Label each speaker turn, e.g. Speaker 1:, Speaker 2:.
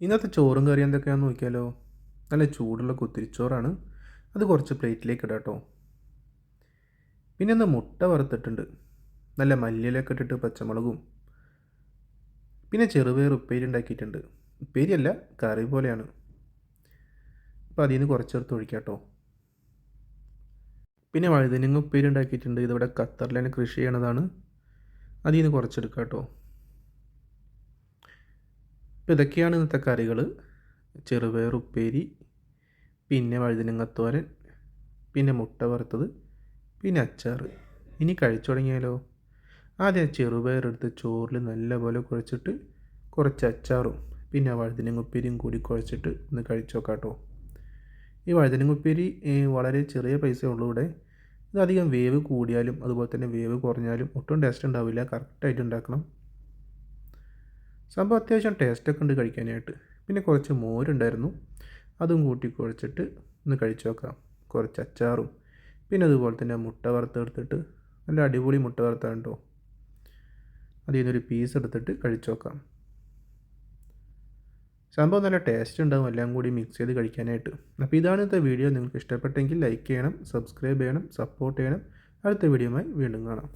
Speaker 1: ഇന്നത്തെ ചോറും കറിയും എന്തൊക്കെയാണെന്ന് നോക്കിയാലോ? നല്ല ചൂടുള്ള കുത്തിരിച്ചോറാണ്. അത് കുറച്ച് പ്ലേറ്റിലേക്ക് ഇടാം കേട്ടോ. പിന്നെ ഒന്ന് മുട്ട വറുത്തിട്ടുണ്ട്. നല്ല മല്ലിയിലൊക്കെ ഇട്ടിട്ട് പച്ചമുളകും. പിന്നെ ചെറുപയർ ഉപ്പേരി ഉണ്ടാക്കിയിട്ടുണ്ട്. ഉപ്പേരിയല്ല കറി പോലെയാണ്. അപ്പോൾ അതിൽ നിന്ന് കുറച്ചെടുത്ത് ഒഴിക്കാം കേട്ടോ. പിന്നെ വഴുതനങ്ങ ഉപ്പേരി ഉണ്ടാക്കിയിട്ടുണ്ട്. ഇതിവിടെ ഖത്തറിലാണ് കൃഷി ചെയ്യണതാണ്. അതിൽ നിന്ന് കുറച്ചെടുക്കാം കേട്ടോ. അപ്പോൾ ഇതൊക്കെയാണ് ഇന്നത്തെ കറികൾ. ചെറുപയർ ഉപ്പേരി പിന്നെ വഴുതനങ്ങത്തോരൻ പിന്നെ മുട്ട വറുത്തത് പിന്നെ അച്ചാർ ഇനി കഴിച്ചു തുടങ്ങിയാലോ? ആദ്യം ചെറുപയർ എടുത്ത് ചോറിൽ നല്ലപോലെ കുഴച്ചിട്ട് കുറച്ച് അച്ചാറും പിന്നെ വഴുതിനങ്ങുപ്പേരിയും കൂടി കുഴച്ചിട്ട് ഒന്ന് കഴിച്ചു നോക്കാം കേട്ടോ. ഈ വഴുതിനങ്ങുപ്പേരി വളരെ ചെറിയ പൈസ ഉള്ളൂ ഇവിടെ. ഇത് വേവ് കൂടിയാലും അതുപോലെ തന്നെ വേവ് കുറഞ്ഞാലും ഒട്ടും ടേസ്റ്റ് ഉണ്ടാവില്ല. കറക്റ്റായിട്ട് ഉണ്ടാക്കണം. സംഭവം അത്യാവശ്യം ടേസ്റ്റൊക്കെ ഉണ്ട് കഴിക്കാനായിട്ട്. പിന്നെ കുറച്ച് മോരുണ്ടായിരുന്നു. അതും കൂട്ടി കുഴച്ചിട്ട് ഒന്ന് കഴിച്ചു നോക്കാം. കുറച്ച് അച്ചാറും പിന്നെ അതുപോലെ തന്നെ മുട്ട വറുത്തെടുത്തിട്ട് നല്ല അടിപൊളി മുട്ട വറുത്താണ് കേട്ടോ അതിൽ നിന്നൊരു പീസ് എടുത്തിട്ട് കഴിച്ചു നോക്കാം. സംഭവം നല്ല ടേസ്റ്റ് ഉണ്ടാവും. എല്ലാം കൂടി മിക്സ് ചെയ്ത് കഴിക്കാനായിട്ട്. അപ്പോൾ ഇതാണ് ഇന്നത്തെ വീഡിയോ നിങ്ങൾക്ക് ഇഷ്ടപ്പെട്ടെങ്കിൽ ലൈക്ക് ചെയ്യണം സബ്സ്ക്രൈബ് ചെയ്യണം സപ്പോർട്ട് ചെയ്യണം. അടുത്ത വീഡിയോയുമായി വീണ്ടും കാണാം.